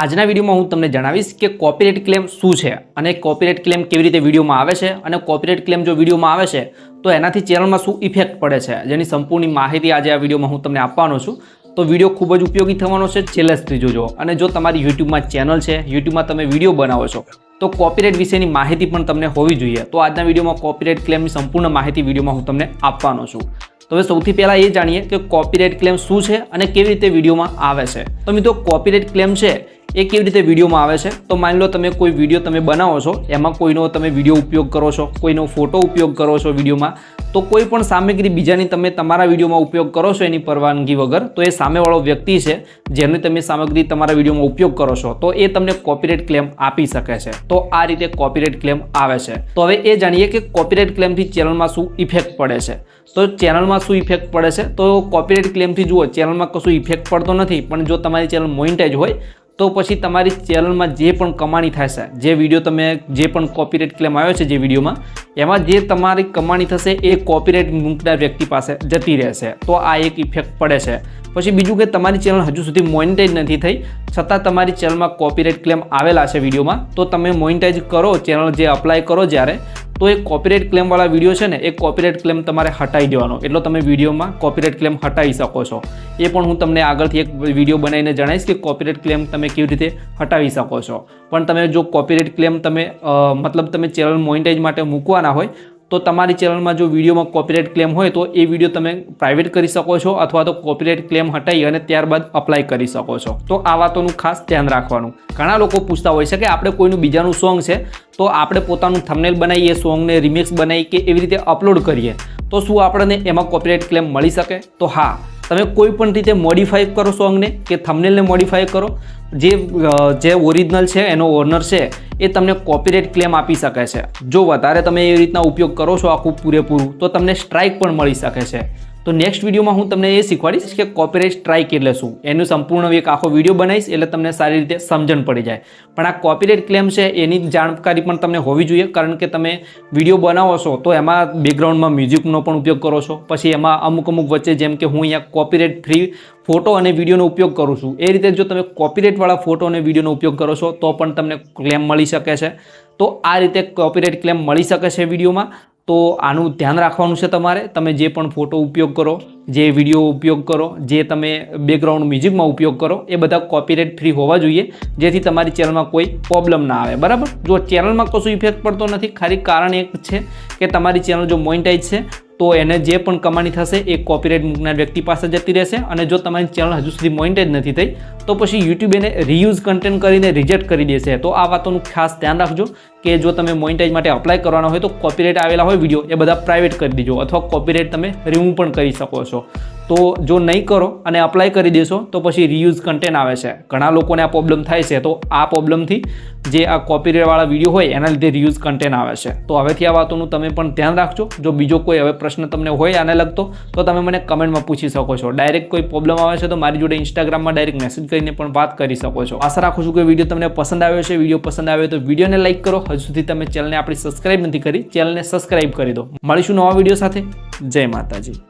આજના વિડીયોમાં હું તમને જણાવીશ કે કોપીરાઇટ ક્લેમ શું છે અને કોપીરાઇટ ક્લેમ કેવી રીતે વિડીયોમાં આવે છે અને કોપીરાઇટ ક્લેમ જો વિડીયોમાં આવે છે, તો એનાથી ચેનલમાં શું ઇફેક્ટ પડે છે? જેની સંપૂર્ણ માહિતી આજે આ વિડીયોમાં હું તમને આપવાનો છું. તો વીડિયો ખૂબ જ ઉપયોગી થવાનો છે. છેલ્લે સુધી જોજો અને જો તમારી યુટ્યુબમાં ચેનલ છે, યુટ્યુબમાં તમે વીડિયો બનાવો છો, તો કોપીરાઇટ વિશેની માહિતી પણ તમને હોવી જોઈએ. તો આજના વિડીયોમાં કોપીરાઇટ ક્લેમની સંપૂર્ણ માહિતી વિડીયોમાં હું તમને આપવાનો છું. તો હવે સૌથી પહેલાં એ જાણીએ કે કોપીરાઇટ ક્લેમ શું છે અને કેવી રીતે વિડીયોમાં આવે છે. તો મિત્રો કોપીરાઇટ ક્લેમ છે એ કેવી રીતે વિડીયોમાં આવે છે? તો માની લો તમે કોઈ વીડિયો તમે બનાવો છો, એમાં કોઈનો તમે વીડિયો ઉપયોગ કરો છો, કોઈનો ફોટો ઉપયોગ કરો છો વિડીયોમાં, તો કોઈ પણ સામગ્રી બીજાની તમે તમારા વિડીયોમાં ઉપયોગ કરો છો એની પરવાનગી વગર, તો એ સામેવાળો વ્યક્તિ છે જેની તમે સામગ્રી તમારા વિડીયોમાં ઉપયોગ કરો છો, તો એ તમને કોપીરાઇટ ક્લેમ આપી શકે છે. તો આ રીતે કોપીરાઇટ ક્લેમ આવે છે. તો હવે એ જાણીએ કે કોપીરાઇટ ક્લેમથી ચેનલમાં શું ઇફેક્ટ પડે છે. તો ચેનલમાં શું ઇફેક્ટ પડે છે? તો કોપીરાઇટ ક્લેમથી જુઓ, ચેનલમાં કશું ઇફેક્ટ પડતો નથી, પણ જો તમારી ચેનલ મોઇન્ટેજ હોય તો પછી તમારી ચેનલમાં જે પણ કમાણી થશે જે વીડિયો તમે જે પણ કોપીરાઇટ ક્લેમ આવ્યો છે જે વિડીયોમાં, એમાં જે તમારી કમાણી થશે એ કોપીરાઇટ મૂકનાર વ્યક્તિ પાસે જતી રહેશે. તો આ એક ઇફેક્ટ પડે છે. પછી બીજું કે તમારી ચેનલ હજુ સુધી મોનિટાઇઝ નથી થઈ, છતાં તમારી ચેનલમાં કોપીરાઇટ ક્લેમ આવેલા છે વિડીયોમાં, તો તમે મોનિટાઇઝ કરો, ચેનલ જે અપ્લાય કરો જ્યારે તો એ કોપીરાઇટ ક્લેમવાળા વીડિયો છે ને, એ કોપીરાઇટ ક્લેમ તમારે હટાવી દેવાનો. એટલો તમે વિડીયોમાં કોપીરાઇટ ક્લેમ હટાવી શકો છો. એ પણ હું તમને આગળથી એક વીડિયો બનાવીને જણાવીશ કે કોપીરાઇટ ક્લેમ તમે કેવી રીતે હટાવી શકો છો. પણ તમે જો કોપીરાઇટ ક્લેમ તમે મતલબ તમે ચેનલ મોનિટાઇઝ માટે મૂકવાના હોય તો તમારી ચેનલમાં જો વિડીયોમાં કોપીરાઇટ ક્લેમ હોય તો એ વીડિયો તમે પ્રાઇવેટ કરી શકો છો અથવા તો કોપીરાઇટ ક્લેમ હટાવી અને ત્યારબાદ અપ્લાય કરી શકો છો. તો આ વાતોનું ખાસ ધ્યાન રાખવાનું. ઘણા લોકો પૂછતા હોય છે કે આપણે કોઈનું બીજાનું સોંગ છે, તો આપણે પોતાનું થમનેલ બનાવીએ સોંગને રિમિક્સ બનાવી કે એવી રીતે અપલોડ કરીએ, તો શું આપણને એમાં કોપીરાઇટ ક્લેમ મળી શકે? તો હા તમે કોઈ પણ રીતે મોડિફાઈ કરો સોંગને કે થમનેલને મોડિફાઈ કરો, જે જે ઓરિજિનલ છે, એનો ઓનર છે, એ તમને કોપીરાઇટ ક્લેમ આપી શકે છે. જો વધારે તમે એ રીતના ઉપયોગ કરો છો આખું પૂરેપૂરું, તો તમને સ્ટ્રાઇક પણ મળી શકે છે. તો નેક્સ્ટ વિડીયોમાં હું તમને એ શીખવાડીશ કે કોપીરાઇટ સ્ટ્રાઇક એટલે શું? એનું સંપૂર્ણ એક આખો વીડિયો બનાવીશ એટલે તમને સારી રીતે સમજણ પડી જાય. પણ આ કોપીરાઇટ ક્લેમ છે એની જાણકારી પણ તમને હોવી જોઈએ, કારણ કે તમે વીડિયો બનાવો છો તો એમાં બેકગ્રાઉન્ડમાં મ્યુઝિકનો પણ ઉપયોગ કરો છો. પછી એમાં અમુક અમુક વચ્ચે જેમ કે હું અહીંયા કોપીરાઇટ ફ્રી ફોટો અને વિડીયોનો ઉપયોગ કરું છું. એ રીતે જો તમે કોપીરાઇટવાળા ફોટો અને વિડીયોનો ઉપયોગ કરો છો તો પણ તમને ક્લેમ મળી શકે છે. તો આ રીતે કોપીરાઇટ ક્લેમ મળી શકે છે વિડીયોમાં. તો આનું ધ્યાન રાખવાનું છે તમારે. તમે જે પણ ફોટો ઉપયોગ કરો, જે વીડિયો ઉપયોગ કરો, જે તમે બેકગ્રાઉન્ડ મ્યુઝિકમાં ઉપયોગ કરો, એ બધા કોપીરાઇટ ફ્રી હોવા જોઈએ, જેથી તમારી ચેનલમાં કોઈ પ્રોબ્લેમ ના આવે. બરાબર? જો ચેનલમાં કશું ઇફેક્ટ પડતો નથી, ખાલી કારણ એક છે કે તમારી ચેનલ જો મોનિટાઈઝ છે તો એને જે પણ કમાણી થશે એ કોપીરાઇટ મૂકનાર વ્યક્તિ પાસે જતી રહેશે અને જો તમારી ચેનલ હજુ સુધી મોઇન્ટેજ નથી થઈ, તો પછી યુટ્યુબ એને રિયુઝ કન્ટેન્ટ કરીને રિજેક્ટ કરી દેશે. તો આ વાતોનું ખાસ ધ્યાન રાખજો કે જો તમે મોઇન્ટેજ માટે અપ્લાય કરવાના હોય તો કોપીરાઇટ આવેલા હોય વીડિયો એ બધા પ્રાઇવેટ કરી દેજો અથવા કોપીરાઇટ તમે રિમૂવ પણ કરી શકો છો. તો જો નહીં કરો અને અપ્લાય કરી દેશો, તો પછી રિયુઝ કન્ટેન્ટ આવે છે. ઘણા લોકોને આ પ્રોબ્લેમ થાય છે. તો આ પ્રોબ્લેમથી જે આ કોપીરેટવાળા વીડિયો હોય, એના લીધે રિયુઝ કન્ટેન્ટ આવે છે. તો હવેથી આ વાતોનું તમે પણ ધ્યાન રાખજો. જો બીજો કોઈ હવે પ્રશ્ન તમને હોય આને લગતો, તો તમે મને કમેન્ટમાં પૂછી શકો છો. ડાયરેક્ટ કોઈ પ્રોબ્લેમ આવે છે, તો મારી જોડે ઇન્સ્ટાગ્રામમાં ડાયરેક્ટ મેસેજ કરીને પણ વાત કરી શકો છો. આશા રાખું છું કે વીડિયો તમને પસંદ આવ્યો છે વીડિયો પસંદ આવ્યો તો વિડીયોને લાઈક કરો. હજુ સુધી તમે ચેનલને આપણી સબસ્ક્રાઇબ નથી કરી ચેનલને સબસ્ક્રાઇબ કરી દો. મળીશું નવા વીડિયો સાથે. જય માતાજી.